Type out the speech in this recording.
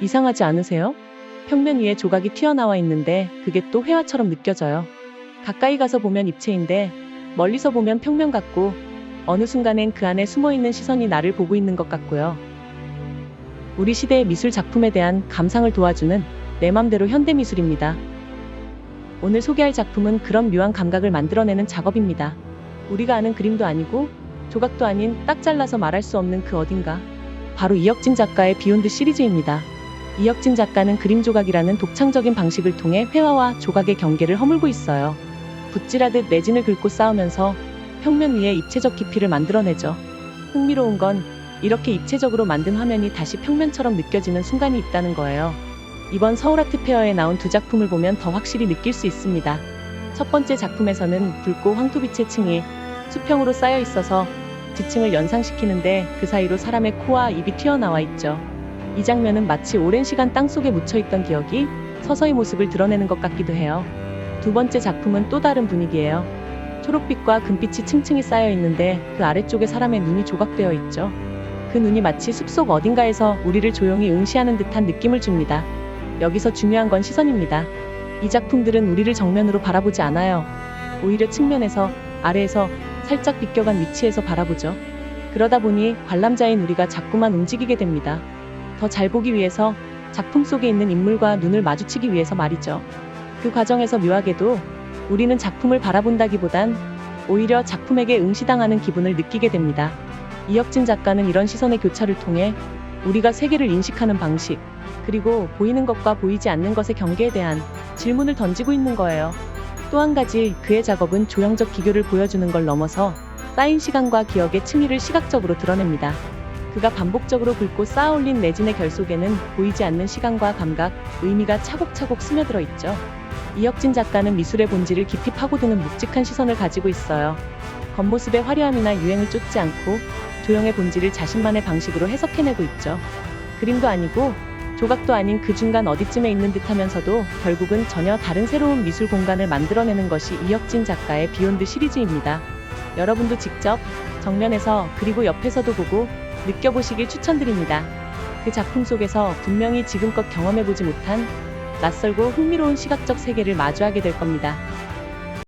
이상하지 않으세요? 평면 위에 조각이 튀어나와 있는데 그게 또 회화처럼 느껴져요. 가까이 가서 보면 입체인데 멀리서 보면 평면 같고 어느 순간엔 그 안에 숨어 있는 시선이 나를 보고 있는 것 같고요. 우리 시대의 미술 작품에 대한 감상을 도와주는 내 맘대로 현대 미술입니다. 오늘 소개할 작품은 그런 묘한 감각을 만들어내는 작업입니다. 우리가 아는 그림도 아니고 조각도 아닌 딱 잘라서 말할 수 없는 그 어딘가. 바로 이혁진 작가의 비욘드 시리즈입니다. 이혁진 작가는 그림 조각이라는 독창적인 방식을 통해 회화와 조각의 경계를 허물고 있어요. 붓질하듯 내진을 긁고 싸우면서 평면 위에 입체적 깊이를 만들어내죠. 흥미로운 건 이렇게 입체적으로 만든 화면이 다시 평면처럼 느껴지는 순간이 있다는 거예요. 이번 서울아트 페어에 나온 두 작품을 보면 더 확실히 느낄 수 있습니다. 첫 번째 작품에서는 붉고 황토빛의 층이 수평으로 쌓여 있어서 지층을 연상시키는데 그 사이로 사람의 코와 입이 튀어나와 있죠. 이 장면은 마치 오랜 시간 땅속에 묻혀있던 기억이 서서히 모습을 드러내는 것 같기도 해요. 두 번째 작품은 또 다른 분위기예요. 초록빛과 금빛이 층층이 쌓여 있는데 그 아래쪽에 사람의 눈이 조각되어 있죠. 그 눈이 마치 숲속 어딘가에서 우리를 조용히 응시하는 듯한 느낌을 줍니다. 여기서 중요한 건 시선입니다. 이 작품들은 우리를 정면으로 바라보지 않아요. 오히려 측면에서, 아래에서, 살짝 비껴간 위치에서 바라보죠. 그러다 보니 관람자인 우리가 자꾸만 움직이게 됩니다. 더 잘 보기 위해서 작품 속에 있는 인물과 눈을 마주치기 위해서 말이죠. 그 과정에서 묘하게도 우리는 작품을 바라본다기보단 오히려 작품에게 응시당하는 기분을 느끼게 됩니다. 이혁진 작가는 이런 시선의 교차를 통해 우리가 세계를 인식하는 방식, 그리고 보이는 것과 보이지 않는 것의 경계에 대한 질문을 던지고 있는 거예요. 또 한 가지 그의 작업은 조형적 기교를 보여주는 걸 넘어서 쌓인 시간과 기억의 층위를 시각적으로 드러냅니다. 그가 반복적으로 긁고 쌓아올린 내진의 결 속에는 보이지 않는 시간과 감각, 의미가 차곡차곡 스며들어 있죠. 이혁진 작가는 미술의 본질을 깊이 파고드는 묵직한 시선을 가지고 있어요. 겉모습의 화려함이나 유행을 쫓지 않고 조형의 본질을 자신만의 방식으로 해석해내고 있죠. 그림도 아니고 조각도 아닌 그 중간 어디쯤에 있는 듯 하면서도 결국은 전혀 다른 새로운 미술 공간을 만들어내는 것이 이혁진 작가의 비욘드 시리즈입니다. 여러분도 직접 정면에서 그리고 옆에서도 보고 느껴보시길 추천드립니다. 그 작품 속에서 분명히 지금껏 경험해보지 못한 낯설고 흥미로운 시각적 세계를 마주하게 될 겁니다.